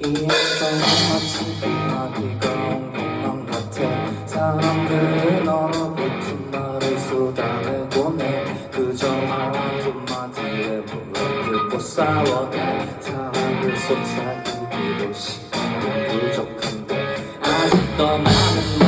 이해성 마치 비나기가 운동만 같아. 사람들은 얼어붙은 말을 쏟아내곤 해 그저 말 한마디에 불러들고 싸워대 사람을 속삭이기로 시간은 부족한데 아직도 많은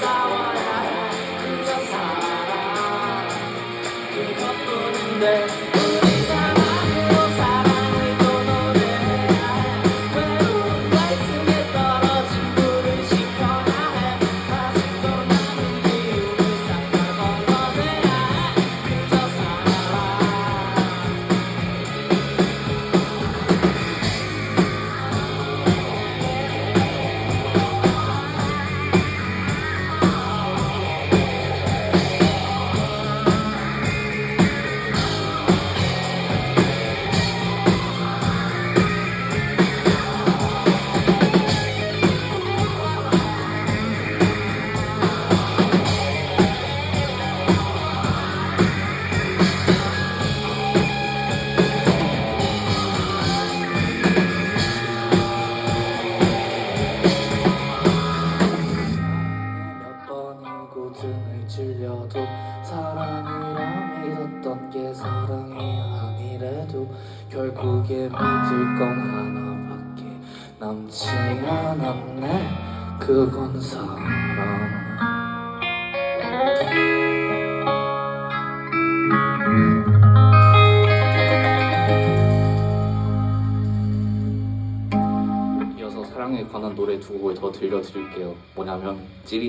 싸워야 너도 사랑이라 믿었던 게 사랑이 아니래도 결국에 믿을 건 하나밖에 남지 않았네. 그건 사랑 이어서 사랑에 관한 노래 두 곡을 더 들려드릴게요. 뭐냐면 찌릿